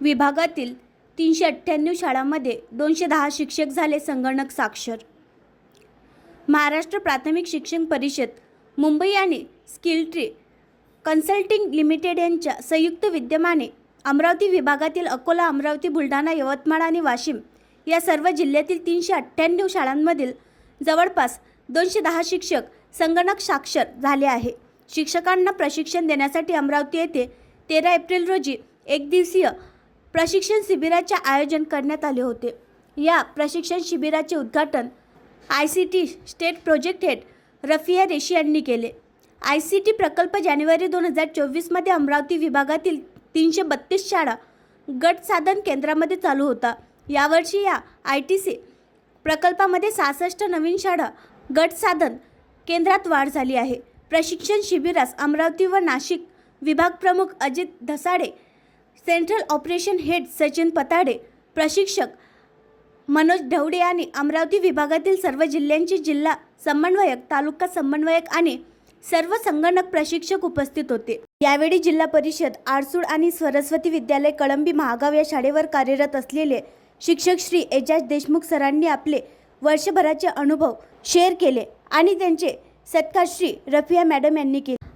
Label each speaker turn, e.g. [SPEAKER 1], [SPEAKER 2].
[SPEAKER 1] विभागातील तीनशे अठ्ठ्याण्णव शाळांमध्ये दोनशे दहा शिक्षक झाले संगणक साक्षर. महाराष्ट्र प्राथमिक शिक्षण परिषद मुंबई आणि स्किल ट्री कन्सल्टिंग लिमिटेड यांच्या संयुक्त विद्यमाने अमरावती विभागातील अकोला अमरावती बुलढाणा यवतमाळ आणि वाशिम या सर्व जिल्ह्यातील तीनशे अठ्ठ्याण्णव शाळांमधील जवळपास दोनशे दहा शिक्षक संगणक साक्षर झाले आहे. शिक्षकांना प्रशिक्षण देण्यासाठी अमरावती येथे तेरा एप्रिल रोजी एक दिवसीय प्रशिक्षण शिबिराचे आयोजन करण्यात आले होते. या प्रशिक्षण शिबिराचे उद्घाटन I C T state project head Rafia Reshi यांनी केले. आय सी टी प्रकल्प जानेवारी दोन हजार चोवीसमध्ये अमरावती विभागातील तीनशे बत्तीस शाळा गट साधन केंद्रामध्ये चालू होता. यावर्षी या आय टी सी प्रकल्पामध्ये सहासष्ट नवीन शाळा गट साधन केंद्रात वाढ झाली आहे. प्रशिक्षण शिबिरास अमरावती व नाशिक विभाग प्रमुख Ajit Dhasade central operation head Sachin Patade प्रशिक्षक मनोज ढवडे आणि अमरावती विभागातील सर्व जिल्ह्यांचे जिल्हा समन्वयक तालुका समन्वयक आणि सर्व संगणक प्रशिक्षक उपस्थित होते. यावेळी जिल्हा परिषद आरसूड आणि सरस्वती विद्यालय कळंबी महागाव या शाळेवर कार्यरत असलेले शिक्षक श्री एजाज देशमुख सरांनी आपले वर्षभराचे अनुभव शेअर केले आणि त्यांचे सत्कार श्री रफिया मॅडम यांनी केले.